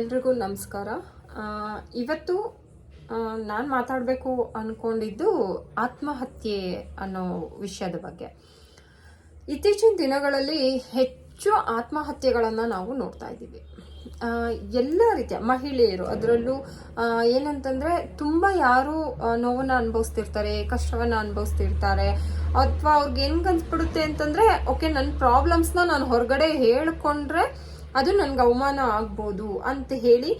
ಎಲ್ರಿಗೂ ನಮಸ್ಕಾರ. ಇವತ್ತು ನಾನು ಮಾತಾಡಬೇಕು ಅಂದ್ಕೊಂಡಿದ್ದು ಆತ್ಮಹತ್ಯೆ ಅನ್ನೋ ವಿಷಯದ ಬಗ್ಗೆ. ಇತ್ತೀಚಿನ ದಿನಗಳಲ್ಲಿ ಹೆಚ್ಚು ಆತ್ಮಹತ್ಯೆಗಳನ್ನು ನಾವು ನೋಡ್ತಾ ಇದ್ದೀವಿ. ಎಲ್ಲ ರೀತಿಯ ಮಹಿಳೆಯರು ಅದರಲ್ಲೂ ಏನಂತಂದರೆ ತುಂಬ ಯಾರು ನೋವನ್ನ ಅನುಭವಿಸ್ತಿರ್ತಾರೆ, ಕಷ್ಟವನ್ನು ಅನುಭವಿಸ್ತಿರ್ತಾರೆ. ಅಥವಾ ಅವ್ರಿಗೆ ಹೆಂಗೆ ಅನ್ಸ್ಬಿಡುತ್ತೆ ಅಂತಂದರೆ, ಓಕೆ ನನ್ನ ಪ್ರಾಬ್ಲಮ್ಸ್ನ ನಾನು ಹೊರಗಡೆ ಹೇಳ್ಕೊಂಡ್ರೆ ಅದು ನನ್ಗೆ ಅವಮಾನ ಆಗ್ಬೋದು ಅಂತ ಹೇಳಿ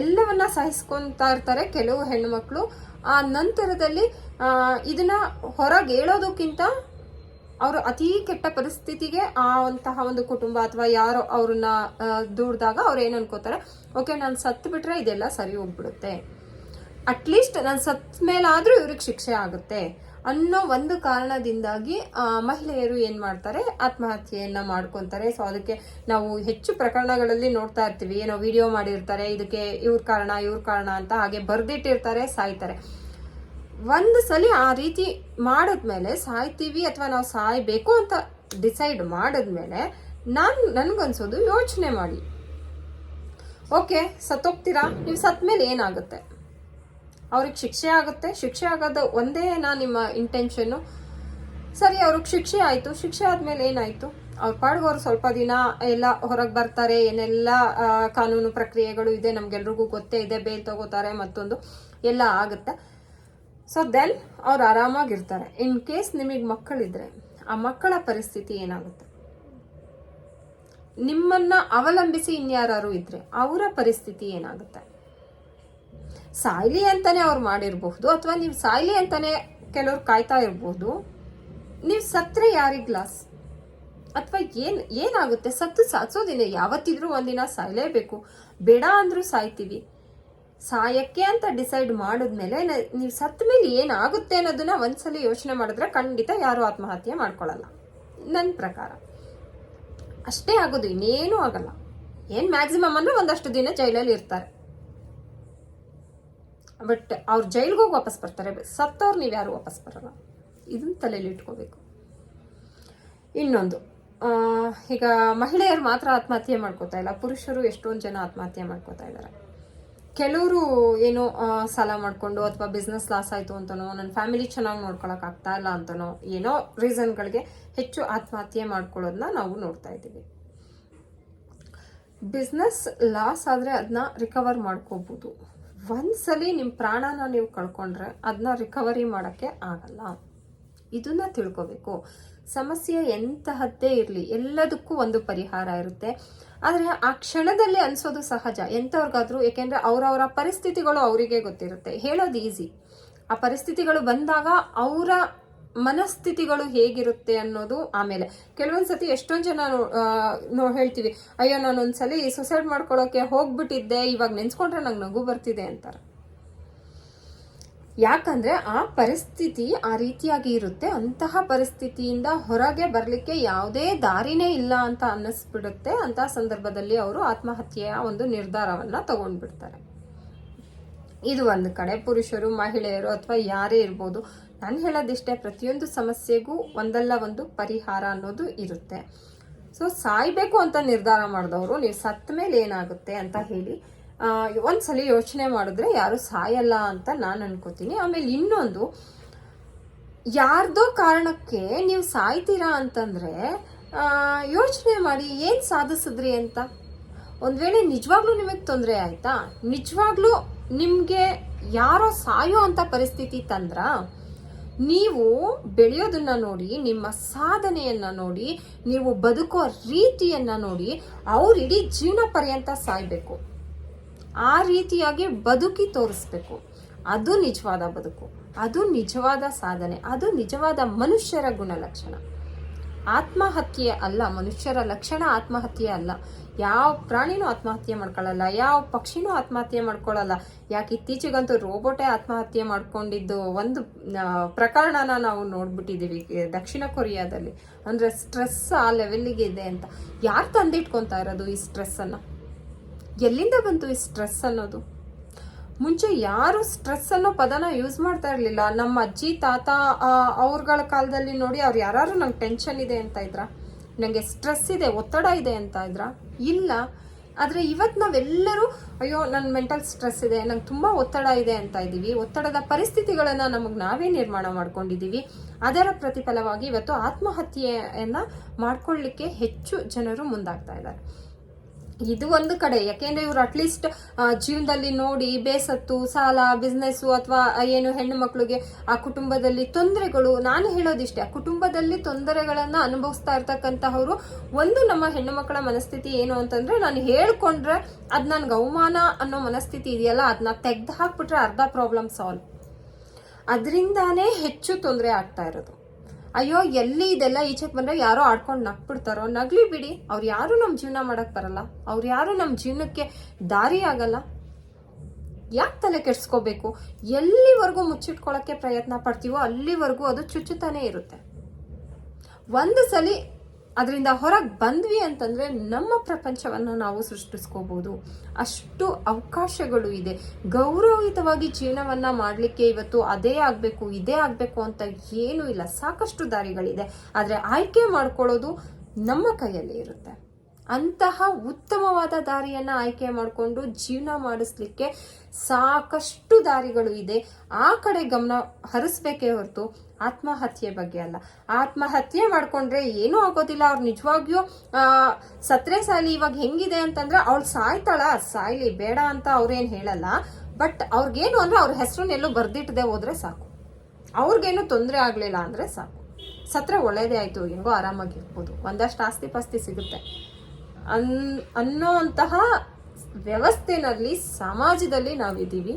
ಎಲ್ಲವನ್ನ ಸಹಿಸ್ಕೊಂತಾ ಇರ್ತಾರೆ ಕೆಲವು ಹೆಣ್ಮಕ್ಳು ಆ ನಂತರದಲ್ಲಿ ಇದನ್ನ ಹೊರಗೆ ಹೇಳೋದಕ್ಕಿಂತ ಅವರು ಅತಿ ಕೆಟ್ಟ ಪರಿಸ್ಥಿತಿಗೆ ಆ ಅಂತಹ ಒಂದು ಕುಟುಂಬ ಅಥವಾ ಯಾರೋ ಅವ್ರನ್ನ ದೂಡ್ದಾಗ ಅವ್ರು ಏನು ಅನ್ಕೋತಾರೆ, ಓಕೆ, ನಾನು ಸತ್ತು ಬಿಟ್ರೆ ಇದೆಲ್ಲ ಸರಿ ಹೋಗ್ಬಿಡುತ್ತೆ. ಅಟ್ಲೀಸ್ಟ್ ನಾನು ಸತ್ ಮೇಲಾದ್ರೂ ಇವ್ರಿಗೆ ಶಿಕ್ಷೆ ಆಗುತ್ತೆ. ಅನ್ನೋ ಒಂದು ಕಾರಣದಿಂದಾಗಿ ಮಹಿಳೆಯರು ಏನು ಮಾಡ್ತಾರೆ? ಆತ್ಮಹತ್ಯೆಯನ್ನ ಮಾಡ್ಕೊಂತಾರೆ. ಸೊ ಅದಕ್ಕೆ ನಾವು ಹೆಚ್ಚು ಪ್ರಕರಣಗಳಲ್ಲಿ ನೋಡ್ತಾ ಇರ್ತೀವಿ. ಏನೋ ವಿಡಿಯೋ ಮಾಡಿರ್ತಾರೆ, ಇದಕ್ಕೆ ಇವ್ರ ಕಾರಣ ಇವ್ರ ಕಾರಣ ಅಂತ ಹಾಗೆ ಬರ್ದಿಟ್ಟಿರ್ತಾರೆ, ಸಾಯ್ತಾರೆ. ಒಂದು ಸಲ ಆ ರೀತಿ ಮಾಡಿದ್ಮೇಲೆ, ಸಾಯ್ತೀವಿ ಅಥವಾ ನಾವು ಸಾಯ್ಬೇಕು ಅಂತ ಡಿಸೈಡ್ ಮಾಡಿದ್ಮೇಲೆ, ನಾನು, ನನ್ಗನ್ಸೋದು ಯೋಚನೆ ಮಾಡಿ. ಓಕೆ ಸತ್ತೋಗ್ತೀರಾ? ನೀವು ಸತ್ತ ಮೇಲೆ ಏನಾಗುತ್ತೆ? ಅವ್ರಿಗೆ ಶಿಕ್ಷೆ ಆಗುತ್ತೆ. ಶಿಕ್ಷೆ ಆಗೋದು ಒಂದೇ ನಾ ನಿಮ್ಮ ಇಂಟೆನ್ಷನ್ನು ಸರಿ, ಅವ್ರಿಗೆ ಶಿಕ್ಷೆ ಆಯಿತು. ಶಿಕ್ಷೆ ಆದಮೇಲೆ ಏನಾಯಿತು? ಅವ್ರ ಪಾಡ್ಗೆ ಅವ್ರು ಸ್ವಲ್ಪ ದಿನ ಎಲ್ಲ ಹೊರಗೆ ಬರ್ತಾರೆ. ಏನೆಲ್ಲ ಕಾನೂನು ಪ್ರಕ್ರಿಯೆಗಳು ಇದೆ ನಮ್ಗೆಲ್ರಿಗೂ ಗೊತ್ತೇ ಇದೆ. ಬೇಲ್ ತಗೋತಾರೆ ಮತ್ತೊಂದು ಎಲ್ಲ ಆಗುತ್ತೆ. ಸೊ ದೆನ್ ಅವ್ರು ಆರಾಮಾಗಿರ್ತಾರೆ. ಇನ್ ಕೇಸ್ ನಿಮಗೆ ಮಕ್ಕಳಿದ್ರೆ, ಆ ಮಕ್ಕಳ ಪರಿಸ್ಥಿತಿ ಏನಾಗುತ್ತೆ? ನಿಮ್ಮನ್ನ ಅವಲಂಬಿಸಿ ಇನ್ಯಾರು ಇದ್ರೆ, ಅವರ ಪರಿಸ್ಥಿತಿ ಏನಾಗುತ್ತೆ? ಸಾಯ್ಲಿ ಅಂತಾನೆ ಅವ್ರು ಮಾಡಿರಬಹುದು, ಅಥವಾ ನೀವು ಸಾಯ್ಲಿ ಅಂತಾನೆ ಕೆಲವ್ರು ಕಾಯ್ತಾ ಇರಬಹುದು ನೀವು ಸತ್ರೆ ಯಾರಿಗೆ ಲಾಸ್ ಅಥವಾ ಏನ್, ಏನಾಗುತ್ತೆ? ಸತ್ತು ಸಾಧಿಸೋದಿಲ್ಲ ಯಾವತ್ತಿದ್ರೂ ಒಂದಿನ ಸಾಯ್ಲೇಬೇಕು. ಬೇಡ ಅಂದ್ರೂ ಸಾಯ್ತೀವಿ. ಸಾಯಕ್ಕೆ ಅಂತ ಡಿಸೈಡ್ ಮಾಡಿದ್ಮೇಲೆ ನೀವು ಸತ್ತ ಮೇಲೆ ಏನಾಗುತ್ತೆ ಅನ್ನೋದನ್ನ ಒಂದ್ಸಲಿ ಯೋಚನೆ ಮಾಡಿದ್ರೆ ಖಂಡಿತ ಯಾರು ಆತ್ಮಹತ್ಯೆ ಮಾಡ್ಕೊಳ್ಳಲ್ಲ ನನ್ನ ಪ್ರಕಾರ. ಅಷ್ಟೇ ಆಗೋದು, ಇನ್ನೇನೂ ಆಗಲ್ಲ. ಏನು ಮ್ಯಾಕ್ಸಿಮಮ್ ಅಂದ್ರೆ ಒಂದಷ್ಟು ದಿನ ಜೈಲಲ್ಲಿ ಇರ್ತಾರೆ. ಬಟ್ ಅವ್ರು ಜೈಲ್ಗೆ ಹೋಗಿ ವಾಪಸ್ ಬರ್ತಾರೆ ಸತ್ತವ್ರು ನೀವು ಯಾರು ವಾಪಸ್ ಬರಲ್ಲ. ಇದನ್ನ ತಲೆಯಲ್ಲಿ ಇಟ್ಕೋಬೇಕು. ಇನ್ನೊಂದು ಈಗ ಮಹಿಳೆಯರು ಮಾತ್ರ ಆತ್ಮಹತ್ಯೆ ಮಾಡ್ಕೋತಾ ಇಲ್ಲ, ಪುರುಷರು ಎಷ್ಟೊಂದು ಜನ ಆತ್ಮಹತ್ಯೆ ಮಾಡ್ಕೋತಾ ಇದ್ದಾರೆ ಕೆಲವರು ಏನೋ ಸಾಲ ಮಾಡಿಕೊಂಡು ಅಥವಾ ಬಿಸ್ನೆಸ್ ಲಾಸ್ ಆಯಿತು ಅಂತನೋ ನನ್ನ ಫ್ಯಾಮಿಲಿ ಚೆನ್ನಾಗಿ ನೋಡ್ಕೊಳಕ್ ಆಗ್ತಾ ಇಲ್ಲ ಅಂತನೋ, ಏನೋ ರೀಸನ್ಗಳಿಗೆ ಹೆಚ್ಚು ಆತ್ಮಹತ್ಯೆ ಮಾಡ್ಕೊಳ್ಳೋದನ್ನ ನಾವು ನೋಡ್ತಾ ಇದ್ದೀವಿ. ಬಿಸ್ನೆಸ್ ಲಾಸ್ ಆದರೆ ಅದನ್ನ ರಿಕವರ್ ಮಾಡ್ಕೋಬೋದು. ಒಂದ್ಸಲಿ ನಿಮ್ಮ ಪ್ರಾಣನ ನೀವು ಕಳ್ಕೊಂಡ್ರೆ ಅದನ್ನ ರಿಕವರಿ ಮಾಡೋಕ್ಕೆ ಆಗಲ್ಲ. ಇದನ್ನ ತಿಳ್ಕೋಬೇಕು. ಸಮಸ್ಯೆ ಎಂತಹದ್ದೇ ಇರಲಿ, ಎಲ್ಲದಕ್ಕೂ ಒಂದು ಪರಿಹಾರ ಇರುತ್ತೆ. ಆದರೆ ಆ ಕ್ಷಣದಲ್ಲಿ ಅನಿಸೋದು ಸಹಜ. ಎಂಥವ್ರಿಗಾದ್ರೂ, ಏಕೆಂದರೆ ಅವರವರ ಪರಿಸ್ಥಿತಿಗಳು ಅವರಿಗೆ ಗೊತ್ತಿರುತ್ತೆ. ಹೇಳೋದು ಈಸಿ ಆ ಪರಿಸ್ಥಿತಿಗಳು ಬಂದಾಗ ಅವರ ಮನಸ್ಥಿತಿಗಳು ಹೇಗಿರುತ್ತೆ ಅನ್ನೋದು ಆಮೇಲೆ. ಕೆಲವೊಂದ್ಸತಿ ಎಷ್ಟೊಂದ್ ಜನ ನೋ- ಹೇಳ್ತೀವಿ, ಅಯ್ಯೋ ನಾನು ಒಂದ್ಸಲಿ ಸುಸೈಡ್ ಮಾಡ್ಕೊಳ್ಳೋಕೆ ಹೋಗ್ಬಿಟ್ಟಿದ್ದೆ, ಇವಾಗ ನೆನ್ಸ್ಕೊಂಡ್ರೆ ನಂಗೆ ನಗು ಬರ್ತಿದೆ ಅಂತಾರೆ. ಯಾಕಂದ್ರೆ ಆ ಪರಿಸ್ಥಿತಿ ಆ ರೀತಿಯಾಗಿ ಇರುತ್ತೆ. ಅಂತಹ ಪರಿಸ್ಥಿತಿಯಿಂದ ಹೊರಗೆ ಬರಲಿಕ್ಕೆ ಯಾವುದೇ ದಾರಿನೇ ಇಲ್ಲ ಅಂತ ಅನ್ನಿಸ್ಬಿಡುತ್ತೆ. ಅಂತಹ ಸಂದರ್ಭದಲ್ಲಿ ಅವರು ಆತ್ಮಹತ್ಯೆಯ ಒಂದು ನಿರ್ಧಾರವನ್ನ ತಗೊಂಡ್ಬಿಡ್ತಾರೆ. ಇದು ಒಂದು ಕಡೆ ಪುರುಷರು, ಮಹಿಳೆಯರು ಅಥವಾ ಯಾರೇ ಇರ್ಬೋದು, ನಾನು ಹೇಳೋದಿಷ್ಟೇ ಪ್ರತಿಯೊಂದು ಸಮಸ್ಯೆಗೂ ಒಂದಲ್ಲ ಒಂದು ಪರಿಹಾರ ಅನ್ನೋದು ಇರುತ್ತೆ. ಸೊ ಸಾಯ್ಬೇಕು ಅಂತ ನಿರ್ಧಾರ ಮಾಡಿದವರು, ನೀವು ಸತ್ತ ಮೇಲೆ ಏನಾಗುತ್ತೆ ಅಂತ ಹೇಳಿ ಒಂದು ಒಂದ್ಸಲಿ ಯೋಚನೆ ಮಾಡಿದ್ರೆ ಯಾರು ಸಾಯಲ್ಲ ಅಂತ ನಾನು ಅನ್ಕೋತೀನಿ. ಆಮೇಲೆ ಇನ್ನೊಂದು, ಯಾರ್ದೋ ಕಾರಣಕ್ಕೆ ನೀವು ಸಾಯ್ತೀರಾ ಅಂತಂದ್ರೆ ಯೋಚನೆ ಮಾಡಿ ಏನು ಸಾಧಿಸಿದ್ರಿ ಅಂತ. ಒಂದ್ ವೇಳೆ ನಿಜವಾಗ್ಲೂ ನಿಮಗೆ ತೊಂದರೆ ಆಯ್ತಾ? ನಿಜವಾಗ್ಲೂ ನಿಮಗೆ ಯಾರೋ ಸಾಯೋ ಅಂತ ಪರಿಸ್ಥಿತಿ ತಂದ್ರ ನೀವು ಬೆಳೆಯೋದನ್ನ ನೋಡಿ, ನಿಮ್ಮ ಸಾಧನೆಯನ್ನ ನೋಡಿ, ನೀವು ಬದುಕೋ ರೀತಿಯನ್ನ ನೋಡಿ ಅವ್ರ ಇಡೀ ಜೀವನ ಪರ್ಯಂತ ಸಾಯ್ಬೇಕು. ಆ ರೀತಿಯಾಗಿ ಬದುಕಿ ತೋರಿಸ್ಬೇಕು. ಅದು ನಿಜವಾದ ಬದುಕು. ಅದು ನಿಜವಾದ ಸಾಧನೆ. ಅದು ನಿಜವಾದ ಮನುಷ್ಯರ ಗುಣಲಕ್ಷಣ. ಆತ್ಮಹತ್ಯೆ ಅಲ್ಲ, ಮನುಷ್ಯರ ಲಕ್ಷಣ ಆತ್ಮಹತ್ಯೆ ಅಲ್ಲ. ಯಾವ ಪ್ರಾಣಿನೂ ಆತ್ಮಹತ್ಯೆ ಮಾಡ್ಕೊಳ್ಳಲ್ಲ, ಯಾವ ಪಕ್ಷಿನೂ ಆತ್ಮಹತ್ಯೆ ಮಾಡ್ಕೊಳ್ಳಲ್ಲ. ಯಾಕೆ ಇತ್ತೀಚೆಗಂತೂ ರೋಬೋಟೇ ಆತ್ಮಹತ್ಯೆ ಮಾಡ್ಕೊಂಡಿದ್ದು ಒಂದು ಪ್ರಕರಣನ ನಾವು ನೋಡ್ಬಿಟ್ಟಿದ್ದೀವಿ ದಕ್ಷಿಣ ಕೊರಿಯಾದಲ್ಲಿ. ಅಂದರೆ ಸ್ಟ್ರೆಸ್ ಆ ಲೆವೆಲ್ಗೆ ಇದೆ ಅಂತ. ಯಾರು ತಂದಿಟ್ಕೊತಾ ಇರೋದು ಈ ಸ್ಟ್ರೆಸ್ಸನ್ನು? ಎಲ್ಲಿಂದ ಬಂತು ಈ ಸ್ಟ್ರೆಸ್ ಅನ್ನೋದು? ಮುಂಚೆ ಯಾರು ಸ್ಟ್ರೆಸ್ ಅನ್ನೋ ಪದನ ಯೂಸ್ ಮಾಡ್ತಾ ಇರಲಿಲ್ಲ. ನಮ್ಮ ಅಜ್ಜಿ, ತಾತ ಅವ್ರಗಳ ಕಾಲದಲ್ಲಿ ನೋಡಿ ಅವ್ರು ಯಾರು ನಂಗೆ ಟೆನ್ಷನ್ ಇದೆ ಅಂತ ಇದ್ರ? ನನಗೆ ಸ್ಟ್ರೆಸ್ ಇದೆ, ಒತ್ತಡ ಇದೆ ಅಂತ ಇದ್ರ? ಇಲ್ಲ. ಆದರೆ ಇವತ್ತು ನಾವೆಲ್ಲರೂ, ಅಯ್ಯೋ ನನ್ನ ಮೆಂಟಲ್ ಸ್ಟ್ರೆಸ್ ಇದೆ, ನಂಗೆ ತುಂಬ ಒತ್ತಡ ಇದೆ ಅಂತ ಇದ್ದೀವಿ. ಒತ್ತಡದ ಪರಿಸ್ಥಿತಿಗಳನ್ನು ನಮಗೆ ನಾವೇ ನಿರ್ಮಾಣ ಮಾಡ್ಕೊಂಡಿದ್ದೀವಿ. ಅದರ ಪ್ರತಿಫಲವಾಗಿ ಇವತ್ತು ಆತ್ಮಹತ್ಯೆಯನ್ನು ಮಾಡ್ಕೊಳ್ಳಿಕ್ಕೆ ಹೆಚ್ಚು ಜನರು ಮುಂದಾಗ್ತಾ ಇದ್ದಾರೆ. ಇದು ಒಂದು ಕಡೆ. ಯಾಕೆಂದ್ರೆ ಇವ್ರು ಅಟ್ಲೀಸ್ಟ್ ಜೀವನದಲ್ಲಿ ನೋಡಿ ಬೇಸತ್ತು, ಸಾಲ ಬಿಸ್ನೆಸ್ಸು ಅಥವಾ ಏನು ಹೆಣ್ಣು ಮಕ್ಕಳಿಗೆ ಆ ಕುಟುಂಬದಲ್ಲಿ ತೊಂದರೆಗಳು, ನಾನು ಹೇಳೋದಿಷ್ಟೇ, ಆ ಕುಟುಂಬದಲ್ಲಿ ತೊಂದರೆಗಳನ್ನ ಅನುಭವಿಸ್ತಾ ಇರ್ತಕ್ಕಂತಹವರು ಒಂದು ನಮ್ಮ ಹೆಣ್ಣು ಮಕ್ಕಳ ಮನಸ್ಥಿತಿ ಏನು ಅಂತಂದ್ರೆ ನಾನು ಹೇಳ್ಕೊಂಡ್ರೆ ಅದ್ ನನ್ಗೆ ಅವಮಾನ ಅನ್ನೋ ಮನಸ್ಥಿತಿ ಇದೆಯಲ್ಲ ಅದನ್ನ ತೆಗ್ದು ಹಾಕ್ಬಿಟ್ರೆ ಅರ್ಧ ಪ್ರಾಬ್ಲಮ್ ಸಾಲ್ವ್ ಅದರಿಂದಾನೇ ಹೆಚ್ಚು ತೊಂದರೆ ಆಗ್ತಾ ಇರೋದು. ಅಯ್ಯೋ, ಎಲ್ಲಿ ಇದೆಲ್ಲ ಈಚೆಗೆ ಬಂದ್ರೆ ಯಾರೋ ಆಡ್ಕೊಂಡು ನಕ್ಬಿಡ್ತಾರೋ ನಗ್ಲಿ ಬಿಡಿ. ಅವ್ರು ಯಾರು ನಮ್ಮ ಜೀವನ ಮಾಡಕ್ ಬರಲ್ಲ. ಅವ್ರು ಯಾರು ನಮ್ಮ ಜೀವನಕ್ಕೆ ದಾರಿ ಆಗಲ್ಲ. ಯಾಕೆ ತಲೆ ಕೆಡ್ಸ್ಕೋಬೇಕು? ಎಲ್ಲಿವರೆಗೂ ಮುಚ್ಚಿಟ್ಕೊಳ್ಳೋಕ್ಕೆ ಪ್ರಯತ್ನ ಪಡ್ತೀವೋ ಅಲ್ಲಿವರೆಗೂ ಅದು ಚುಚ್ಚುತ್ತಾನೆ ಇರುತ್ತೆ. ಒಂದು ಸಲಿ ಅದರಿಂದ ಹೊರಗೆ ಬಂದ್ವಿ ಅಂತಂದರೆ ನಮ್ಮ ಪ್ರಪಂಚವನ್ನು ನಾವು ಸೃಷ್ಟಿಸ್ಕೋಬೋದು. ಅಷ್ಟು ಅವಕಾಶಗಳು ಇದೆ. ಗೌರವಯುತವಾಗಿ ಜೀವನವನ್ನು ಮಾಡಲಿಕ್ಕೆ ಇವತ್ತು ಅದೇ ಆಗಬೇಕು, ಇದೇ ಆಗಬೇಕು ಅಂತ ಏನೂ ಇಲ್ಲ. ಸಾಕಷ್ಟು ದಾರಿಗಳಿದೆ. ಆದರೆ ಆಯ್ಕೆ ಮಾಡ್ಕೊಳ್ಳೋದು ನಮ್ಮ ಕೈಯಲ್ಲಿ ಇರುತ್ತೆ. ಅಂತಹ ಉತ್ತಮವಾದ ದಾರಿಯನ್ನ ಆಯ್ಕೆ ಮಾಡಿಕೊಂಡು ಜೀವನ ಮಾಡಿಸ್ಲಿಕ್ಕೆ ಸಾಕಷ್ಟು ದಾರಿಗಳು ಇದೆ. ಆ ಕಡೆ ಗಮನ ಹರಿಸ್ಬೇಕೇ ಹೊರತು ಆತ್ಮಹತ್ಯೆ ಬಗ್ಗೆ ಅಲ್ಲ. ಆತ್ಮಹತ್ಯೆ ಮಾಡ್ಕೊಂಡ್ರೆ ಏನೂ ಆಗೋದಿಲ್ಲ. ಅವ್ರು ನಿಜವಾಗಿಯೂ ಸತ್ರೆ ಸಾಲಿ ಇವಾಗ ಹೆಂಗಿದೆ ಅಂತಂದ್ರೆ ಅವಳು ಸಾಯ್ತಾಳ. ಸಾಯ್ಲಿ ಬೇಡ ಅಂತ ಅವ್ರೇನು ಹೇಳಲ್ಲ. ಬಟ್ ಅವ್ರಿಗೇನು ಅಂದ್ರೆ ಅವ್ರ ಹೆಸರನ್ನೆಲ್ಲೋ ಬರ್ದಿಟ್ಟದೆ ಹೋದ್ರೆ ಸಾಕು. ಅವ್ರಿಗೇನು ತೊಂದರೆ ಆಗಲಿಲ್ಲ ಅಂದರೆ ಸಾಕು. ಸತ್ರ ಒಳ್ಳೇದೇ ಆಯಿತು. ಹೆಂಗೋ ಆರಾಮಾಗಿರ್ಬೋದು ಒಂದಷ್ಟು ಆಸ್ತಿ ಪಾಸ್ತಿ ಸಿಗುತ್ತೆ. ಅನ್ ಅನ್ನೋ ಅಂತಹ ವ್ಯವಸ್ಥೆನಲ್ಲಿ ಸಮಾಜದಲ್ಲಿ ನಾವಿದ್ದೀವಿ.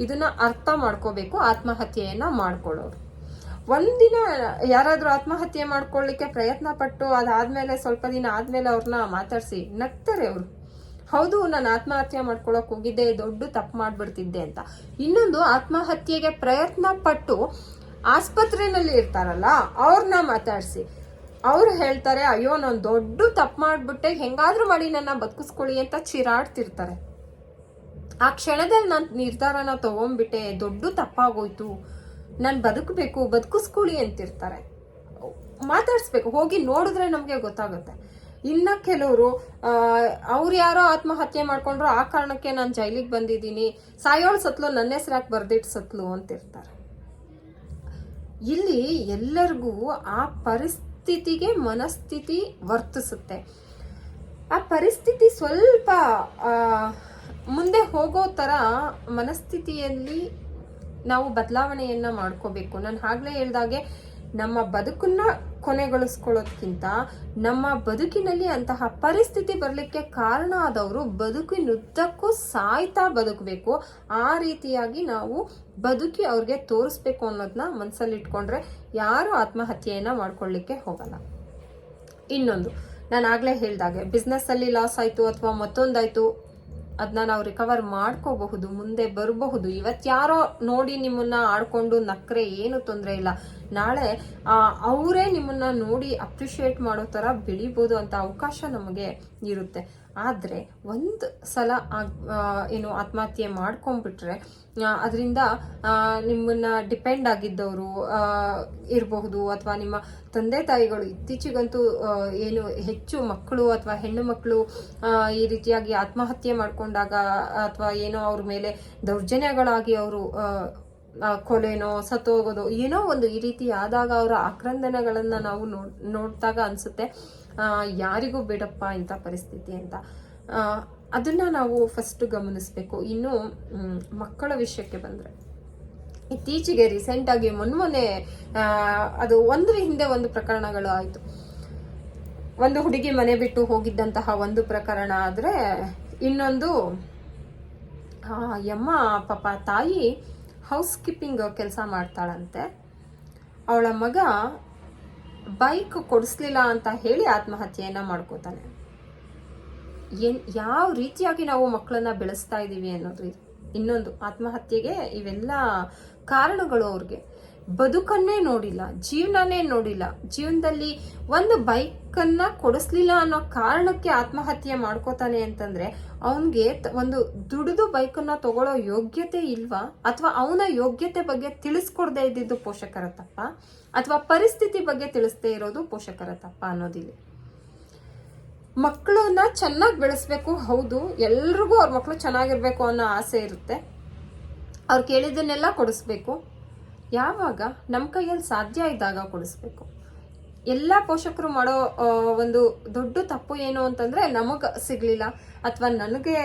ಇದನ್ನ ಅರ್ಥ ಮಾಡ್ಕೋಬೇಕು, ಆತ್ಮಹತ್ಯೆಯನ್ನ ಮಾಡ್ಕೊಳ್ಳೋರು. ಒಂದಿನ ಯಾರಾದರೂ ಆತ್ಮಹತ್ಯೆ ಮಾಡ್ಕೊಳ್ಳಿಕ್ಕೆ ಪ್ರಯತ್ನ ಪಟ್ಟು ಅದಾದ್ಮೇಲೆ ಸ್ವಲ್ಪ ದಿನ ಆದ್ಮೇಲೆ ಅವ್ರನ್ನ ಮಾತಾಡಿಸಿ, ನಗ್ತಾರೆ ಅವರು. ಹೌದು, ನಾನು ಆತ್ಮಹತ್ಯೆ ಮಾಡ್ಕೊಳಕ್ ಹೋಗಿದ್ದೆ, ದೊಡ್ಡ ತಪ್ಪು ಮಾಡ್ಬಿಡ್ತಿದ್ದೆ ಅಂತ. ಇನ್ನೊಂದು, ಆತ್ಮಹತ್ಯೆಗೆ ಪ್ರಯತ್ನ ಪಟ್ಟು ಆಸ್ಪತ್ರೆನಲ್ಲಿ ಇರ್ತಾರಲ್ಲ ಅವ್ರನ್ನ ಮಾತಾಡಿಸಿ. ಅವ್ರು ಹೇಳ್ತಾರೆ, ಅಯ್ಯೋ, ನಾನು ದೊಡ್ಡ ತಪ್ಪು ಮಾಡ್ಬಿಟ್ಟೆ, ಹೆಂಗಾದ್ರೂ ಮಾಡಿ ನನ್ನ ಬದುಕಿಸ್ಕೊಳ್ಳಿ ಅಂತ ಚಿರಾಡ್ತಿರ್ತಾರೆ. ಆ ಕ್ಷಣದಲ್ಲಿ ನಾನು ನಿರ್ಧಾರನ ತಗೊಂಡ್ಬಿಟ್ಟೆ ದೊಡ್ಡ ತಪ್ಪಾಗೋಯ್ತು, ನಾನು ಬದುಕಬೇಕು, ಬದುಕಿಸ್ಕೊಳ್ಳಿ ಅಂತಿರ್ತಾರೆ. ಮಾತಾಡಿಸ್ಬೇಕು, ಹೋಗಿ ನೋಡಿದ್ರೆ ನಮಗೆ ಗೊತ್ತಾಗುತ್ತೆ. ಇನ್ನ ಕೆಲವರು ಅವ್ರು ಯಾರೋ ಆತ್ಮಹತ್ಯೆ ಮಾಡ್ಕೊಂಡ್ರು, ಆ ಕಾರಣಕ್ಕೆ ನಾನು ಜೈಲಿಗೆ ಬಂದಿದ್ದೀನಿ, ಸಾಯೋಳ್ ಸತ್ಲು ನನ್ನ ಹೆಸರಾಕ್ ಬರ್ದಿಟ್ಟು ಸತ್ಲು ಅಂತಿರ್ತಾರೆ. ಇಲ್ಲಿ ಎಲ್ಲರಿಗೂ ಆ ಪರಿಸ್ಥಿತಿಗೆ ಮನಸ್ಥಿತಿ ವರ್ತಿಸುತ್ತೆ. ಆ ಪರಿಸ್ಥಿತಿ ಸ್ವಲ್ಪ ಮುಂದೆ ಹೋಗೋ ಥರ ಮನಸ್ಥಿತಿಯಲ್ಲಿ ನಾವು ಬದಲಾವಣೆಯನ್ನ ಮಾಡ್ಕೋಬೇಕು. ನಾನು ಆಗ್ಲೇ ಹೇಳ್ದಾಗೆ ನಮ್ಮ ಬದುಕನ್ನ ಕೊನೆಗೊಳಿಸ್ಕೊಳ್ಳೋದ್ಕಿಂತ ನಮ್ಮ ಬದುಕಿನಲ್ಲಿ ಅಂತಹ ಪರಿಸ್ಥಿತಿ ಬರಲಿಕ್ಕೆ ಕಾರಣ ಆದವರು ಬದುಕಿನುದ್ದಕ್ಕೂ ಸಾಯ್ತಾ ಬದುಕಬೇಕು. ಆ ರೀತಿಯಾಗಿ ನಾವು ಬದುಕಿ ಅವ್ರಿಗೆ ತೋರಿಸ್ಬೇಕು ಅನ್ನೋದನ್ನ ಮನಸ್ಸಲ್ಲಿ ಇಟ್ಕೊಂಡ್ರೆ ಯಾರು ಆತ್ಮಹತ್ಯೆಯನ್ನ ಮಾಡ್ಕೊಳ್ಳಿಕ್ಕೆ ಹೋಗಲ್ಲ. ಇನ್ನೊಂದು, ನಾನು ಆಗಲೇ ಹೇಳಿದಾಗೆ ಬಿಸ್ನೆಸ್ಸಲ್ಲಿ ಲಾಸ್ ಆಯಿತು ಅಥವಾ ಮತ್ತೊಂದಾಯ್ತು ಅದನ್ನ ನಾವು ರಿಕವರ್ ಮಾಡ್ಕೋಬಹುದು, ಮುಂದೆ ಬರಬಹುದು. ಇವತ್ತು ಯಾರೋ ನೋಡಿ ನಿಮ್ಮನ್ನ ಆಡ್ಕೊಂಡು ನಕ್ರೆ ಏನು ತೊಂದರೆ ಇಲ್ಲ. ನಾಳೆ ಅವರೇ ನಿಮ್ಮನ್ನ ನೋಡಿ ಅಪ್ರಿಷಿಯೇಟ್ ಮಾಡೋ ಥರ ಬೆಳಿಬೋದು ಅಂತ ಅವಕಾಶ ನಮಗೆ ಇರುತ್ತೆ. ಆದರೆ ಒಂದು ಸಲ ಏನು ಆತ್ಮಹತ್ಯೆ ಮಾಡ್ಕೊಂಡ್ಬಿಟ್ರೆ ಅದರಿಂದ ನಿಮ್ಮನ್ನ ಡಿಪೆಂಡ್ ಆಗಿದ್ದವರು ಇರಬಹುದು ಅಥವಾ ನಿಮ್ಮ ತಂದೆ ತಾಯಿಗಳು ಇತ್ತೀಚೆಗಂತೂ ಏನು ಹೆಚ್ಚು ಮಕ್ಕಳು ಅಥವಾ ಹೆಣ್ಣು ಮಕ್ಕಳು ಈ ರೀತಿಯಾಗಿ ಆತ್ಮಹತ್ಯೆ ಮಾಡಿಕೊಂಡಾಗ ಅಥವಾ ಏನೋ ಅವ್ರ ಮೇಲೆ ದೌರ್ಜನ್ಯಗಳಾಗಿ ಅವರು ಕೊಲೆನೋ ಸತ್ತೋಗೋದು ಏನೋ ಒಂದು ಈ ರೀತಿ ಆದಾಗ ಅವರ ಆಕ್ರಂದನೆಗಳನ್ನು ನಾವು ನೋಡ್, ನೋಡಿದಾಗ ಅನ್ಸುತ್ತೆ. ಯಾರಿಗೂ ಬೇಡಪ್ಪ ಇಂಥ ಪರಿಸ್ಥಿತಿ ಅಂತ. ಅದನ್ನು ನಾವು ಫಸ್ಟ್ ಗಮನಿಸ್ಬೇಕು. ಇನ್ನು ಮಕ್ಕಳ ವಿಷಯಕ್ಕೆ ಬಂದರೆ. ಇತ್ತೀಚೆಗೆ ರೀಸೆಂಟಾಗಿ ಮೊನ್ನೆ ಅದು ಒಂದರ ಹಿಂದೆ ಒಂದು ಪ್ರಕರಣಗಳು ಆಯಿತು. ಒಂದು ಹುಡುಗಿ ಮನೆ ಬಿಟ್ಟು ಹೋಗಿದ್ದಂತಹ ಒಂದು ಪ್ರಕರಣ ಆದರೆ, ಇನ್ನೊಂದು ಯಮ್ಮ ಪಾಪ ತಾಯಿ ಹೌಸ್ ಕೀಪಿಂಗ್ ಕೆಲಸ ಮಾಡ್ತಾಳಂತೆ. ಅವಳ ಮಗ ಬೈಕ್ ಕೊಡಿಸ್ಲಿಲ್ಲ ಅಂತ ಹೇಳಿ ಆತ್ಮಹತ್ಯೆಯನ್ನ ಮಾಡ್ಕೋತಾನೆ. ಏನ್, ಯಾವ ರೀತಿಯಾಗಿ ನಾವು ಮಕ್ಕಳನ್ನ ಬೆಳೆಸ್ತಾ ಇದ್ದೀವಿ ಅನ್ನೋದು ಇನ್ನೊಂದು ಆತ್ಮಹತ್ಯೆಗೆ ಇವೆಲ್ಲ ಕಾರಣಗಳು ಅವ್ರಿಗೆ. ಬದುಕನ್ನೇ ನೋಡಿಲ್ಲ, ಜೀವನನೇ ನೋಡಿಲ್ಲ. ಜೀವನದಲ್ಲಿ ಒಂದು ಬೈಕನ್ನು ಕೊಡಿಸ್ಲಿಲ್ಲ ಅನ್ನೋ ಕಾರಣಕ್ಕೆ ಆತ್ಮಹತ್ಯೆ ಮಾಡ್ಕೋತಾನೆ ಅಂತಂದ್ರೆ ಅವನಿಗೆ ಒಂದು ದುಡಿದು ಬೈಕನ್ನು ತಗೊಳ್ಳೋ ಯೋಗ್ಯತೆ ಇಲ್ವಾ? ಅಥವಾ ಅವನ ಯೋಗ್ಯತೆ ಬಗ್ಗೆ ತಿಳಿಸ್ಕೊಡ್ದೇ ಇದ್ದಿದ್ದು ಪೋಷಕರ ತಪ್ಪ? ಅಥವಾ ಪರಿಸ್ಥಿತಿ ಬಗ್ಗೆ ತಿಳಿಸ್ದೇ ಇರೋದು ಪೋಷಕರ ತಪ್ಪ ಅನ್ನೋದಿಲ್ಲ. ಮಕ್ಕಳನ್ನ ಚೆನ್ನಾಗಿ ಬೆಳೆಸ್ಬೇಕು, ಹೌದು, ಎಲ್ರಿಗೂ ಅವ್ರ ಮಕ್ಕಳು ಚೆನ್ನಾಗಿರ್ಬೇಕು ಅನ್ನೋ ಆಸೆ ಇರುತ್ತೆ. ಅವ್ರು ಕೇಳಿದ್ದನ್ನೆಲ್ಲ ಕೊಡಿಸ್ಬೇಕು. ಯಾವಾಗ ನಮ್ಮ ಕೈಯಲ್ಲಿ ಸಾಧ್ಯ ಇದ್ದಾಗ ಕೊಡಿಸ್ಬೇಕು. ಎಲ್ಲ ಪೋಷಕರು ಮಾಡೋ ಒಂದು ದೊಡ್ಡ ತಪ್ಪು ಏನು ಅಂತಂದ್ರೆ ನಮಗ್ ಸಿಗ್ಲಿಲ್ಲ ಅಥವಾ ನನಗೆ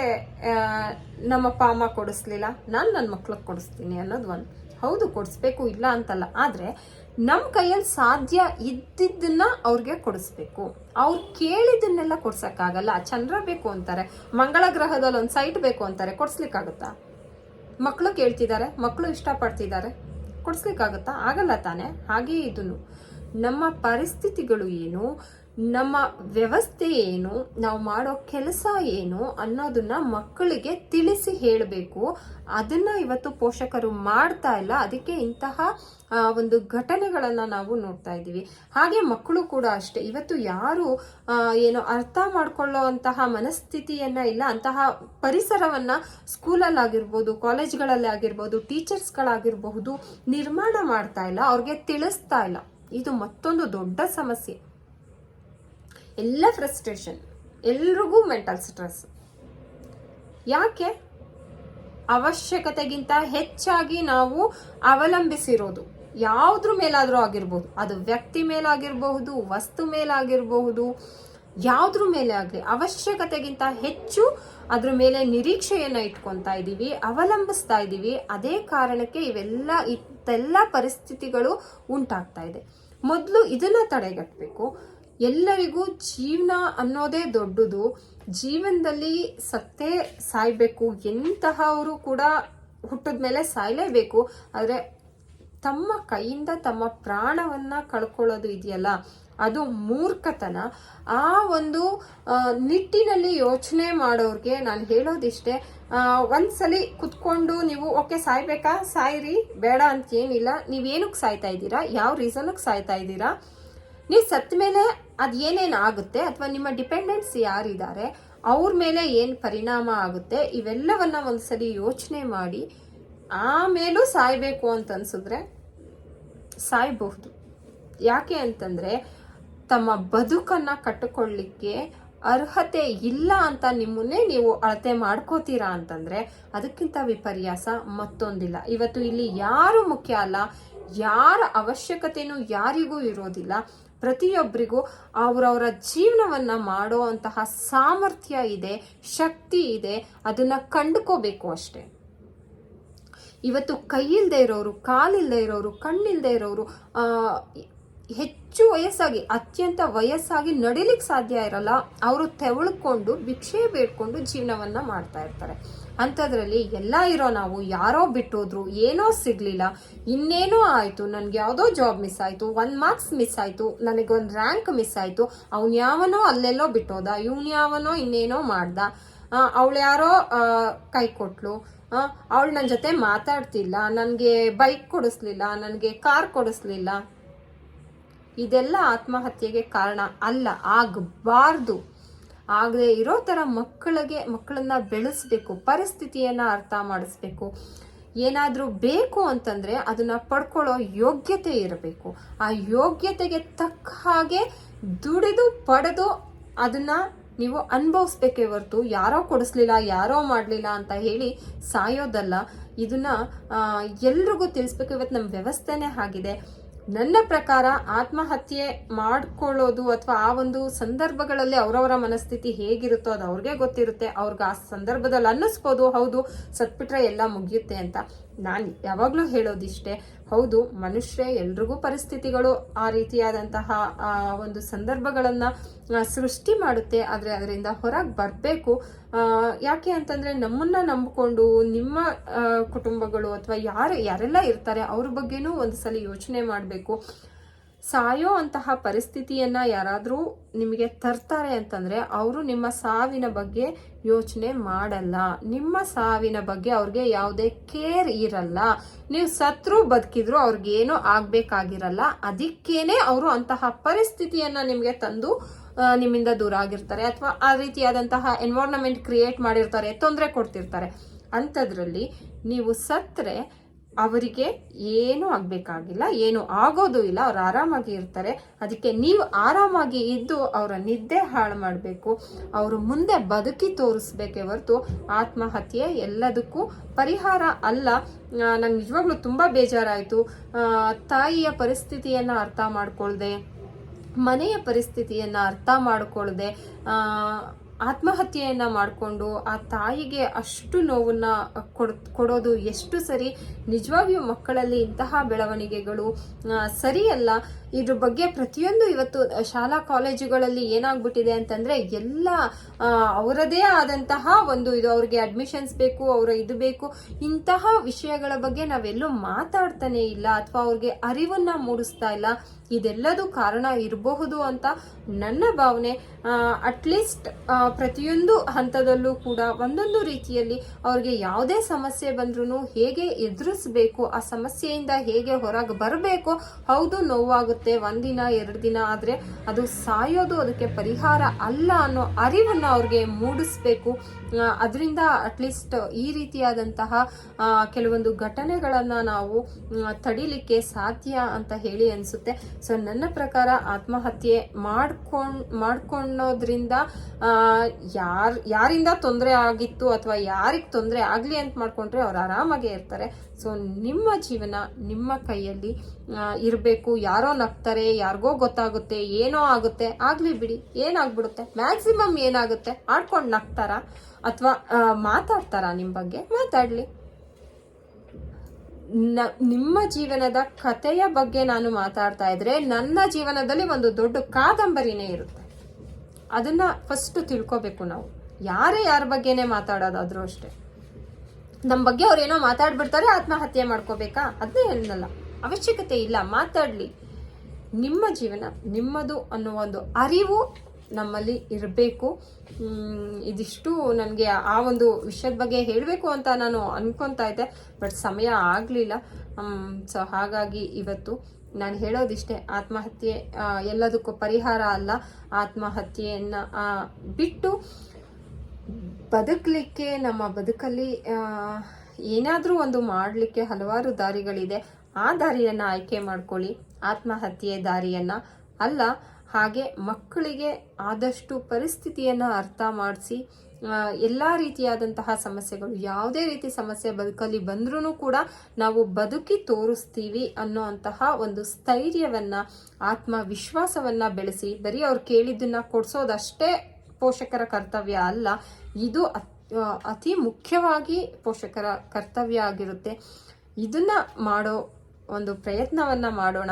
ನಮ್ಮ ಅಪ್ಪ ಅಮ್ಮ ಕೊಡಿಸ್ಲಿಲ್ಲ, ನಾನು ನನ್ನ ಮಕ್ಳಿಗೆ ಕೊಡಿಸ್ತೀನಿ ಅನ್ನೋದು ಒಂದು. ಹೌದು, ಕೊಡಿಸ್ಬೇಕು ಇಲ್ಲ ಅಂತಲ್ಲ. ಆದ್ರೆ ನಮ್ಮ ಕೈಯಲ್ಲಿ ಸಾಧ್ಯ ಇದ್ದಿದ್ದನ್ನ ಅವ್ರಿಗೆ ಕೊಡಿಸ್ಬೇಕು. ಅವ್ರು ಕೇಳಿದ್ದನ್ನೆಲ್ಲ ಕೊಡ್ಸೋಕ್ಕಾಗಲ್ಲ. ಚಂದ್ರ ಬೇಕು ಅಂತಾರೆ, ಮಂಗಳ ಗ್ರಹದಲ್ಲಿ ಒಂದು ಸೈಟ್ ಬೇಕು ಅಂತಾರೆ, ಕೊಡ್ಸ್ಲಿಕ್ಕಾಗುತ್ತಾ? ಮಕ್ಕಳು ಕೇಳ್ತಿದ್ದಾರೆ ಮಕ್ಕಳು ಇಷ್ಟಪಡ್ತಿದ್ದಾರೆ ಕೊಡಿಸ್ಲಿಕ್ಕಾಗುತ್ತಾ? ಆಗಲ್ಲ ತಾನೆ? ಹಾಗೆ ಇದನ್ನು ನಮ್ಮ ಪರಿಸ್ಥಿತಿಗಳು ಏನು? ನಮ್ಮ ವ್ಯವಸ್ಥೆ ಏನು, ನಾವು ಮಾಡೋ ಕೆಲಸ ಏನು ಅನ್ನೋದನ್ನ ಮಕ್ಕಳಿಗೆ ತಿಳಿಸಿ ಹೇಳಬೇಕು. ಅದನ್ನ ಇವತ್ತು ಪೋಷಕರು ಮಾಡ್ತಾ ಇಲ್ಲ. ಅದಕ್ಕೆ ಇಂತಹ ಒಂದು ಘಟನೆಗಳನ್ನ ನಾವು ನೋಡ್ತಾ ಇದ್ದೀವಿ. ಹಾಗೆ ಮಕ್ಕಳು ಕೂಡ ಅಷ್ಟೇ. ಇವತ್ತು ಯಾರು ಏನು ಅರ್ಥ ಮಾಡ್ಕೊಳ್ಳೋ ಅಂತಹ ಮನಸ್ಥಿತಿಯನ್ನ ಇಲ್ಲ. ಅಂತಹ ಪರಿಸರವನ್ನ ಸ್ಕೂಲಲ್ಲಿ ಆಗಿರ್ಬೋದು ಕಾಲೇಜ್ಗಳಲ್ಲಿ ಆಗಿರ್ಬೋದು, ಟೀಚರ್ಸ್ಗಳಾಗಿರಬಹುದು ನಿರ್ಮಾಣ ಮಾಡ್ತಾ ಇಲ್ಲ. ಅವ್ರಿಗೆ ತಿಳಿಸ್ತಾ ಇಲ್ಲ. ಇದು ಮತ್ತೊಂದು ದೊಡ್ಡ ಸಮಸ್ಯೆ. ಎಲ್ಲ ಫ್ರಸ್ಟ್ರೇಷನ್ ಎಲ್ರಿಗೂ ಮೆಂಟಲ್ ಸ್ಟ್ರೆಸ್ ಯಾಕೆ? ಅವಶ್ಯಕತೆಗಿಂತ ಹೆಚ್ಚಾಗಿ ನಾವು ಅವಲಂಬಿಸಿರೋದು. ಯಾವುದ್ರ ಮೇಲಾದರೂ ಆಗಿರ್ಬೋದು. ಅದು ವ್ಯಕ್ತಿ ಮೇಲಾಗಿರಬಹುದು, ವಸ್ತು ಮೇಲಾಗಿರಬಹುದು, ಯಾವುದ್ರ ಮೇಲೆ ಆಗಲಿ. ಅವಶ್ಯಕತೆಗಿಂತ ಹೆಚ್ಚು ಅದ್ರ ಮೇಲೆ ನಿರೀಕ್ಷೆಯನ್ನ ಇಟ್ಕೊತಾ ಇದ್ದೀವಿ, ಅವಲಂಬಿಸ್ತಾ ಇದ್ದೀವಿ. ಅದೇ ಕಾರಣಕ್ಕೆ ಇವೆಲ್ಲ, ಇತ್ತೆಲ್ಲ ಪರಿಸ್ಥಿತಿಗಳು ಉಂಟಾಗ್ತಾ ಇದೆ. ಮೊದಲು ಇದನ್ನ ತಡೆಗಟ್ಟಬೇಕು ಎಲ್ಲರಿಗೂ ಜೀವನ ಅನ್ನೋದೇ ದೊಡ್ಡದು. ಜೀವನದಲ್ಲಿ ಸತ್ತೇ ಸಾಯ್ಬೇಕು. ಎಂತಹವರು ಕೂಡ ಹುಟ್ಟಿದ ಮೇಲೆ ಸಾಯಲೇಬೇಕು. ಆದರೆ ತಮ್ಮ ಕೈಯಿಂದ ತಮ್ಮ ಪ್ರಾಣವನ್ನು ಕಳ್ಕೊಳ್ಳೋದು ಇದೆಯಲ್ಲ, ಅದು ಮೂರ್ಖತನ. ಆ ಒಂದು ನಿಟ್ಟಿನಲ್ಲಿ ಯೋಚನೆ ಮಾಡೋರಿಗೆ ನಾನು ಹೇಳೋದಿಷ್ಟೇ ಒಂದ್ಸಲಿ ಕುತ್ಕೊಂಡು ನೀವು, ಓಕೆ, ಸಾಯ್ಬೇಕಾ? ಸಾಯ್ರಿ. ಬೇಡ ಅಂತ ಏನಿಲ್ಲ. ನೀವೇನಕ್ಕೆ ಸಾಯ್ತಾ ಇದ್ದೀರಾ? ಯಾವ ರೀಸನ್ಗೆ ಸಾಯ್ತಾ ಇದ್ದೀರಾ? ನೀವು ಸತ್ತ ಮೇಲೆ ಅದು ಏನೇನು ಆಗುತ್ತೆ ಅಥವಾ ನಿಮ್ಮ ಡಿಪೆಂಡೆಂಟ್ಸ್ ಯಾರಿದ್ದಾರೆ, ಅವ್ರ ಮೇಲೆ ಏನು ಪರಿಣಾಮ ಆಗುತ್ತೆ, ಇವೆಲ್ಲವನ್ನು ಒಂದು ಸರಿ ಯೋಚನೆ ಮಾಡಿ, ಆಮೇಲೂ ಸಾಯ್ಬೇಕು ಅಂತ ಅನ್ಸಿದ್ರೆ ಸಾಯ್ಬಹುದು. ಯಾಕೆ ಅಂತಂದ್ರೆ ತಮ್ಮ ಬದುಕನ್ನ ಕಟ್ಟಿಕೊಳ್ಳಿಕ್ಕೆ ಅರ್ಹತೆ ಇಲ್ಲ ಅಂತ ನಿಮ್ಮನ್ನೇ ನೀವು ಅಳತೆ ಮಾಡ್ಕೋತೀರಾ ಅಂತಂದ್ರೆ ಅದಕ್ಕಿಂತ ವಿಪರ್ಯಾಸ ಮತ್ತೊಂದಿಲ್ಲ. ಇವತ್ತು ಇಲ್ಲಿ ಯಾರು ಮುಖ್ಯ ಅಲ್ಲ, ಯಾರ ಅವಶ್ಯಕತೆಯೂ ಯಾರಿಗೂ ಇರೋದಿಲ್ಲ. ಪ್ರತಿಯೊಬ್ಬರಿಗೂ ಅವರವರ ಜೀವನವನ್ನ ಮಾಡೋ ಅಂತಹ ಸಾಮರ್ಥ್ಯ ಇದೆ, ಶಕ್ತಿ ಇದೆ, ಅದನ್ನ ಕಂಡುಕೋಬೇಕು ಅಷ್ಟೇ. ಇವತ್ತು ಕೈ ಇಲ್ಲದೆ ಇರೋರು ಕಾಲಿಲ್ಲದೆ ಇರೋರು ಕಣ್ಣಿಲ್ಲದೆ ಇರೋರು ಹೆಚ್ಚು ವಯಸ್ಸಾಗಿ, ಅತ್ಯಂತ ವಯಸ್ಸಾಗಿ ನಡಿಲಿಕ್ಕೆ ಸಾಧ್ಯ ಇರಲ್ಲ. ಅವರು ತೆವಳ್ಕೊಂಡು, ಭಿಕ್ಷೆ ಬೇಡ್ಕೊಂಡು ಜೀವನವನ್ನ ಮಾಡ್ತಾ ಇರ್ತಾರೆ. ಅಂಥದ್ರಲ್ಲಿ ಎಲ್ಲ ಇರೋ ನಾವು ಯಾರೋ ಬಿಟ್ಟೋದ್ರು ಏನೋ ಸಿಗ್ಲಿಲ್ಲ. ಇನ್ನೇನೋ ಆಯಿತು. ನನಗೆ ಯಾವುದೋ ಜಾಬ್ ಮಿಸ್ ಆಯಿತು. ಒನ್ ಮಾರ್ಕ್ಸ್ ಮಿಸ್ ಆಯ್ತು. ನನಗೊಂದು ರ್ಯಾಂಕ್ ಮಿಸ್ ಆಯಿತು. ಅವ್ನು ಯಾವನೋ ಅಲ್ಲೆಲ್ಲೋ ಬಿಟ್ಟೋದ. ಇವ್ನು ಯಾವನೋ ಇನ್ನೇನೋ ಮಾಡ್ದ. ಅವಳು ಯಾರೋ ಕೈ ಕೊಟ್ಲು. ಅವಳು ನನ್ನ ಜೊತೆ ಮಾತಾಡ್ತಿಲ್ಲ. ನನಗೆ ಬೈಕ್ ಕೊಡಿಸ್ಲಿಲ್ಲ. ನನಗೆ ಕಾರ್ ಕೊಡಿಸ್ಲಿಲ್ಲ. ಇದೆಲ್ಲ ಆತ್ಮಹತ್ಯೆಗೆ ಕಾರಣ ಅಲ್ಲ. ಆಗಬಾರ್ದು. ಆಗದೆ ಇರೋ ಥರ ಮಕ್ಕಳಿಗೆ, ಮಕ್ಕಳನ್ನ ಬೆಳೆಸಬೇಕು, ಪರಿಸ್ಥಿತಿಯನ್ನ ಅರ್ಥ ಮಾಡಿಸ್ಬೇಕು. ಏನಾದರೂ ಬೇಕು ಅಂತಂದ್ರೆ ಅದನ್ನ ಪಡ್ಕೊಳ್ಳೋ ಯೋಗ್ಯತೆ ಇರಬೇಕು. ಆ ಯೋಗ್ಯತೆಗೆ ತಕ್ಕ ಹಾಗೆ ದುಡಿದು, ಪಡೆದು ಅದನ್ನ ನೀವು ಅನುಭವಿಸ್ಬೇಕೇ ಹೊರತು ಯಾರೋ ಕೊಡಿಸ್ಲಿಲ್ಲ, ಯಾರೋ ಮಾಡಲಿಲ್ಲ ಅಂತ ಹೇಳಿ ಸಾಯೋದಲ್ಲ. ಇದನ್ನ ಎಲ್ರಿಗೂ ತಿಳಿಸ್ಬೇಕು. ಇವತ್ತು ನಮ್ಮ ವ್ಯವಸ್ಥೆನೇ ಆಗಿದೆ. ನನ್ನ ಪ್ರಕಾರ ಆತ್ಮಹತ್ಯೆ ಮಾಡ್ಕೊಳ್ಳೋದು ಅಥವಾ ಆ ಒಂದು ಸಂದರ್ಭಗಳಲ್ಲಿ ಅವರವರ ಮನಸ್ಥಿತಿ ಹೇಗಿರುತ್ತೋ ಅದು ಅವ್ರಿಗೆ ಗೊತ್ತಿರುತ್ತೆ. ಅವ್ರಿಗೆ ಆ ಸಂದರ್ಭದಲ್ಲಿ ಅನ್ನಿಸ್ಬೋದು, ಹೌದು, ಸತ್ಬಿಟ್ರೆ ಎಲ್ಲ ಮುಗಿಯುತ್ತೆ ಅಂತ. ನಾನು ಯಾವಾಗಲೂ ಹೇಳೋದಿಷ್ಟೇ, ಹೌದು, ಮನುಷ್ಯ ಎಲ್ರಿಗೂ ಪರಿಸ್ಥಿತಿಗಳು ಆ ರೀತಿಯಾದಂತಹ ಒಂದು ಸಂದರ್ಭಗಳನ್ನು ಸೃಷ್ಟಿ ಮಾಡುತ್ತೆ, ಆದರೆ ಅದರಿಂದ ಹೊರಗೆ ಬರಬೇಕು. ಯಾಕೆ ಅಂತಂದ್ರೆ ನಮ್ಮನ್ನ ನಂಬಿಕೊಂಡು ನಿಮ್ಮ ಕುಟುಂಬಗಳು ಅಥವಾ ಯಾರು, ಯಾರೆಲ್ಲ ಇರ್ತಾರೆ, ಅವ್ರ ಬಗ್ಗೆನೂ ಒಂದು ಸಲ ಯೋಚನೆ ಮಾಡಬೇಕು. ಸಾಯೋ ಅಂತಹ ಪರಿಸ್ಥಿತಿಯನ್ನ ಯಾರಾದರೂ ನಿಮಗೆ ತರ್ತಾರೆ ಅಂತಂದ್ರೆ ಅವರು ನಿಮ್ಮ ಸಾವಿನ ಬಗ್ಗೆ ಯೋಚನೆ ಮಾಡಲ್ಲ. ನಿಮ್ಮ ಸಾವಿನ ಬಗ್ಗೆ ಅವ್ರಿಗೆ ಯಾವುದೇ ಕೇರ್ ಇರಲ್ಲ. ನೀವು ಸತ್ರು ಬದುಕಿದ್ರು ಅವ್ರಿಗೇನು ಆಗಬೇಕಾಗಿರಲ್ಲ. ಅದಕ್ಕೇನೆ ಅವರು ಅಂತಹ ಪರಿಸ್ಥಿತಿಯನ್ನ ನಿಮಗೆ ತಂದು ನಿಮ್ಮಿಂದ ದೂರ ಆಗಿರ್ತಾರೆ ಅಥವಾ ಆ ರೀತಿಯಾದಂತಹ ಎನ್ವೈರನ್ಮೆಂಟ್ ಕ್ರಿಯೇಟ್ ಮಾಡಿರ್ತಾರೆ, ತೊಂದರೆ ಕೊಡ್ತಿರ್ತಾರೆ. ಅಂಥದ್ರಲ್ಲಿ ನೀವು ಸತ್ರೆ ಅವರಿಗೆ ಏನೂ ಆಗಬೇಕಾಗಿಲ್ಲ, ಏನು ಆಗೋದು ಇಲ್ಲ, ಅವ್ರು ಆರಾಮಾಗಿ ಇರ್ತಾರೆ. ಅದಕ್ಕೆ ನೀವು ಆರಾಮಾಗಿ ಇದ್ದು ಅವರ ನಿದ್ದೆ ಹಾಳು ಮಾಡಬೇಕು, ಅವರು ಮುಂದೆ ಬದುಕಿ ತೋರಿಸ್ಬೇಕೇ ಹೊರತು ಆತ್ಮಹತ್ಯೆ ಎಲ್ಲದಕ್ಕೂ ಪರಿಹಾರ ಅಲ್ಲ. ನಂಗೆ ನಿಜವಾಗ್ಲೂ ತುಂಬ ಬೇಜಾರಾಯಿತು. ತಾಯಿಯ ಪರಿಸ್ಥಿತಿಯನ್ನು ಅರ್ಥ ಮಾಡ್ಕೊಳ್ದೆ, ಮನೆಯ ಪರಿಸ್ಥಿತಿಯನ್ನು ಅರ್ಥ ಮಾಡಿಕೊಳ್ಳದೆ ಆತ್ಮಹತ್ಯೆಯನ್ನು ಮಾಡಿಕೊಂಡು ಆ ತಾಯಿಗೆ ಅಷ್ಟು ನೋವನ್ನು ಕೊಡ್, ಕೊಡೋದು ಎಷ್ಟು ಸರಿ ನಿಜವಾಗಿಯೂ ಮಕ್ಕಳಲ್ಲಿ ಇಂತಹ ಬೆಳವಣಿಗೆಗಳು ಸರಿಯಲ್ಲ ಇದ್ರ ಬಗ್ಗೆ ಪ್ರತಿಯೊಂದು ಇವತ್ತು ಶಾಲಾ ಕಾಲೇಜುಗಳಲ್ಲಿ ಏನಾಗ್ಬಿಟ್ಟಿದೆ ಅಂತಂದ್ರೆ ಎಲ್ಲ ಅವರದೇ ಆದಂತಹ ಒಂದು ಇದು, ಅವ್ರಿಗೆ ಅಡ್ಮಿಷನ್ಸ್ ಬೇಕು, ಅವರ ಇದು ಬೇಕು, ಇಂತಹ ವಿಷಯಗಳ ಬಗ್ಗೆ ನಾವೆಲ್ಲೂ ಮಾತಾಡ್ತಾನೆ ಇಲ್ಲ ಅಥವಾ ಅವ್ರಿಗೆ ಅರಿವನ್ನ ಮೂಡಿಸ್ತಾ ಇಲ್ಲ. ಇದೆಲ್ಲದೂ ಕಾರಣ ಇರಬಹುದು ಅಂತ ನನ್ನ ಭಾವನೆ. ಅಟ್ಲೀಸ್ಟ್ ಪ್ರತಿಯೊಂದು ಹಂತದಲ್ಲೂ ಕೂಡ ಒಂದೊಂದು ರೀತಿಯಲ್ಲಿ ಅವ್ರಿಗೆ ಯಾವುದೇ ಸಮಸ್ಯೆ ಬಂದ್ರೂ ಹೇಗೆ ಎದುರಿಸ್ಬೇಕು, ಆ ಸಮಸ್ಯೆಯಿಂದ ಹೇಗೆ ಹೊರಗೆ ಬರಬೇಕು, ಹೌದು ನೋವಾಗುತ್ತೆ, ಒಂದಿನ, ಎರಡು ದಿನ, ಆದರೆ ಅದು ಸಾಯೋದು ಅದಕ್ಕೆ ಪರಿಹಾರ ಅಲ್ಲ ಅನ್ನೋ ಅರಿವನ್ನು ಅವ್ರಿಗೆ ಮೂಡಿಸ್ಬೇಕು. ಅದರಿಂದ ಅಟ್ಲೀಸ್ಟ್ ಈ ರೀತಿಯಾದಂತಹ ಕೆಲವೊಂದು ಘಟನೆಗಳನ್ನು ನಾವು ತಡಿಲಿಕ್ಕೆ ಸಾಧ್ಯ ಅಂತ ಹೇಳಿ ಅನಿಸುತ್ತೆ. ಸೊ ನನ್ನ ಪ್ರಕಾರ ಆತ್ಮಹತ್ಯೆ ಮಾಡ್ಕೊಂಡ್ ಮಾಡ್ಕೊಳ್ಳೋದ್ರಿಂದ ಯಾರ್, ಯಾರಿಂದ ತೊಂದರೆ ಆಗಿತ್ತು ಅಥವಾ ಯಾರಿಗೆ ತೊಂದರೆ ಆಗಲಿ ಅಂತ ಮಾಡ್ಕೊಂಡ್ರೆ ಅವ್ರು ಆರಾಮಾಗೇ ಇರ್ತಾರೆ. ಸೊ ನಿಮ್ಮ ಜೀವನ ನಿಮ್ಮ ಕೈಯಲ್ಲಿ ಇರಬೇಕು. ಯಾರೋ ನಗ್ತಾರೆ, ಯಾರಿಗೋ ಗೊತ್ತಾಗುತ್ತೆ, ಏನೋ ಆಗುತ್ತೆ. ಆಗಲಿ ಬಿಡಿ, ಏನಾಗ್ಬಿಡುತ್ತೆ? ಮ್ಯಾಕ್ಸಿಮಮ್ ಏನಾಗುತ್ತೆ? ಆಡ್ಕೊಂಡು ನಗ್ತಾರ? ಅಥವಾ ಮಾತಾಡ್ತಾರಾ ನಿಮ್ಮ ಬಗ್ಗೆ? ಮಾತಾಡಲಿ. ನ- ನಿಮ್ಮ ಜೀವನದ ಕಥೆಯ ಬಗ್ಗೆ ನಾನು ಮಾತಾಡ್ತಾ ಇದ್ರೆ ನನ್ನ ಜೀವನದಲ್ಲಿ ಒಂದು ದೊಡ್ಡ ಕಾದಂಬರಿನೇ ಇರುತ್ತೆ. ಅದನ್ನ ಫಸ್ಟ್ ತಿಳ್ಕೊಬೇಕು ನಾವು. ಯಾರೇ ಯಾರ ಬಗ್ಗೆನೇ ಮಾತಾಡೋದಾದ್ರೂ ಅಷ್ಟೇ. ನಮ್ಮ ಬಗ್ಗೆ ಅವ್ರೇನೋ ಮಾತಾಡ್ಬಿಡ್ತಾರೆ, ಆತ್ಮಹತ್ಯೆ ಮಾಡ್ಕೋಬೇಕಾ? ಅದನ್ನೇ ಹೇಳಲ್ಲ ಅವಶ್ಯಕತೆ ಇಲ್ಲ, ಮಾತಾಡ್ಲಿ. ನಿಮ್ಮ ಜೀವನ, ನಿಮ್ಮದು ಅನ್ನೋ ಒಂದು ಅರಿವು ನಮ್ಮಲ್ಲಿ ಇರಬೇಕು. ಇದಿಷ್ಟು ನನಗೆ ಆ ಒಂದು ವಿಷಯದ ಬಗ್ಗೆ ಹೇಳಬೇಕು ಅಂತ ನಾನು ಅನ್ಕೊತಾ ಇದ್ದೆ. ಬಟ್ ಸಮಯ ಆಗಲಿಲ್ಲ. ಸೊ ಹಾಗಾಗಿ ಇವತ್ತು ನಾನು ಹೇಳೋದಿಷ್ಟೇ, ಆತ್ಮಹತ್ಯೆ ಎಲ್ಲದಕ್ಕೂ ಪರಿಹಾರ ಅಲ್ಲ. ಆತ್ಮಹತ್ಯೆಯನ್ನು ಬಿಟ್ಟು ಬದುಕಲಿಕ್ಕೆ, ನಮ್ಮ ಬದುಕಲ್ಲಿ ಏನಾದರೂ ಒಂದು ಮಾಡಲಿಕ್ಕೆ ಹಲವಾರು ದಾರಿಗಳಿದೆ. ಆ ದಾರಿಯನ್ನು ಆಯ್ಕೆ ಮಾಡ್ಕೊಳ್ಳಿ. ಆತ್ಮಹತ್ಯೆ ದಾರಿಯನ್ನು. ಅಲ್ಲ, ಹಾಗೆ ಮಕ್ಕಳಿಗೆ ಆದಷ್ಟು ಪರಿಸ್ಥಿತಿಯನ್ನು ಅರ್ಥ ಮಾಡಿಸಿ ಎಲ್ಲ ರೀತಿಯಾದಂತಹ ಸಮಸ್ಯೆಗಳು, ಯಾವುದೇ ರೀತಿ ಸಮಸ್ಯೆ ಬದುಕಲ್ಲಿ ಬಂದ್ರೂ ಕೂಡ ನಾವು ಬದುಕಿ ತೋರಿಸ್ತೀವಿ ಅನ್ನೋ ಅಂತಹ ಒಂದು ಸ್ಥೈರ್ಯವನ್ನು, ಆತ್ಮವಿಶ್ವಾಸವನ್ನು ಬೆಳೆಸಿ, ಬರೀ ಅವ್ರು ಕೇಳಿದ್ದನ್ನ ಕೊಡಿಸೋದಷ್ಟೇ ಪೋಷಕರ ಕರ್ತವ್ಯ ಅಲ್ಲ, ಇದು ಅತಿ ಮುಖ್ಯವಾಗಿ ಪೋಷಕರ ಕರ್ತವ್ಯ ಆಗಿರುತ್ತೆ. ಇದನ್ನ ಮಾಡೋ ಒಂದು ಪ್ರಯತ್ನವನ್ನ ಮಾಡೋಣ.